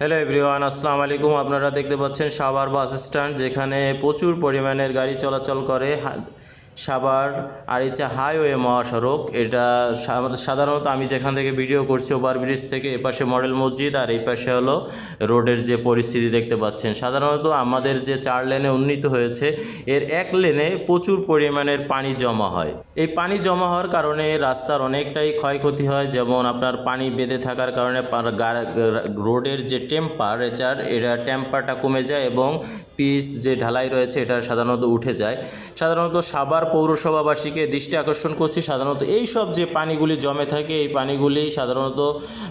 Hello everyone আসসালামু আলাইকুম আপনারা দেখতে পাচ্ছেন সাভার বাস স্ট্যান্ড, যেখানে প্রচুর পরিমাণের গাড়ি চলাচল করে। সাভার আরিচা হাইওয়ে মহাসড়ক, এটা সাধারণত আমি যেখান থেকে ভিডিও করছি ওভারব্রিজ থেকে এপাশে মডেল মসজিদ আর এই পাশে হলো রোডের যে পরিস্থিতি দেখতে পাচ্ছেন। সাধারণত আমাদের যে চার লেনে উন্নীত হয়েছে, এর এক লেনে প্রচুর পরিমাণের পানি জমা হয়। এই পানি জমা হওয়ার কারণে রাস্তার অনেকটাই ক্ষয়ক্ষতি হয়, যেমন আপনার পানি বেঁধে থাকার কারণে রোডের যে টেম্পারেচার, এটা টেম্পারটা কমে যায় এবং পিচ যে ঢালাই রয়েছে, এটা সাধারণত উঠে যায়। সাধারণত সাভার পৌরসভাবাসীকে দৃষ্টি আকর্ষণ করছি সাধারণত। এই সব যে পানিগুলি জমে থাকে, এই পানিগুলি সাধারণত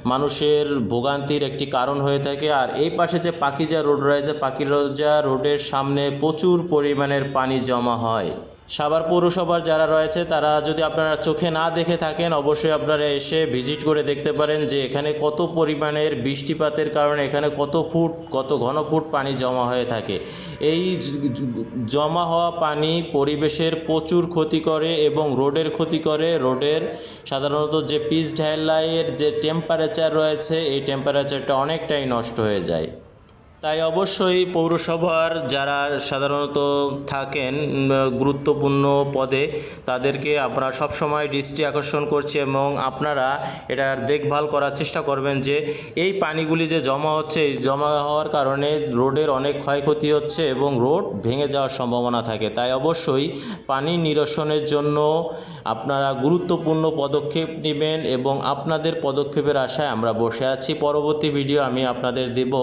মানুষের ভোগান্তির একটি কারণ হয়ে থাকে। আর এই পাশে যে পাখিজা রোড রয়েছে পাখিরজা রোডের সামনে প্রচুর পরিমাণের পানি জমা হয়। সাভার পৌরসভার যারা রয়েছে, তারা যদি আপনারা চোখে না দেখে থাকেন, অবশ্যই আপনারা এসে ভিজিট করে দেখতে পারেন যে এখানে কত পরিমাণের বৃষ্টিপাতের কারণে এখানে কত ফুট, কত ঘন ফুট পানি জমা হয়ে থাকে। এই জমা হওয়া পানি পরিবেশের প্রচুর ক্ষতি করে এবং রোডের ক্ষতি করে। রোডের সাধারণত যে পিচ ঢালাইয়ের যে টেম্পারেচার রয়েছে, এই টেম্পারেচারটা অনেকটাই নষ্ট হয়ে যায়। তাই অবশ্যই পৌরসভার যারা সাধারণত থাকেন গুরুত্বপূর্ণ পদে, তাদেরকে আপনারা সবসময় দৃষ্টি আকর্ষণ করছি এবং আপনারা এটার দেখভাল করার চেষ্টা করবেন যে এই পানিগুলি যে জমা হচ্ছে জমা হওয়ার কারণে রোডের অনেক ক্ষয়ক্ষতি হচ্ছে এবং রোড ভেঙে যাওয়ার সম্ভাবনা থাকে। তাই অবশ্যই পানি নিরসনের জন্য আপনারা গুরুত্বপূর্ণ পদক্ষেপ নেবেন এবং আপনাদের পদক্ষেপের আশায় আমরা বসে আছি। পরবর্তী ভিডিও আমি আপনাদের দেব।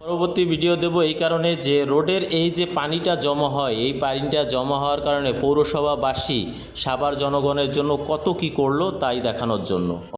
পরবর্তী ভিডিও দেব এই কারণে যে রোডের এই যে পানিটা জমা হয়, এই পানিটা জমা হওয়ার কারণে পৌরসভাবাসী, সাভার জনগণের জন্য কত কি করল তাই দেখানোর জন্য।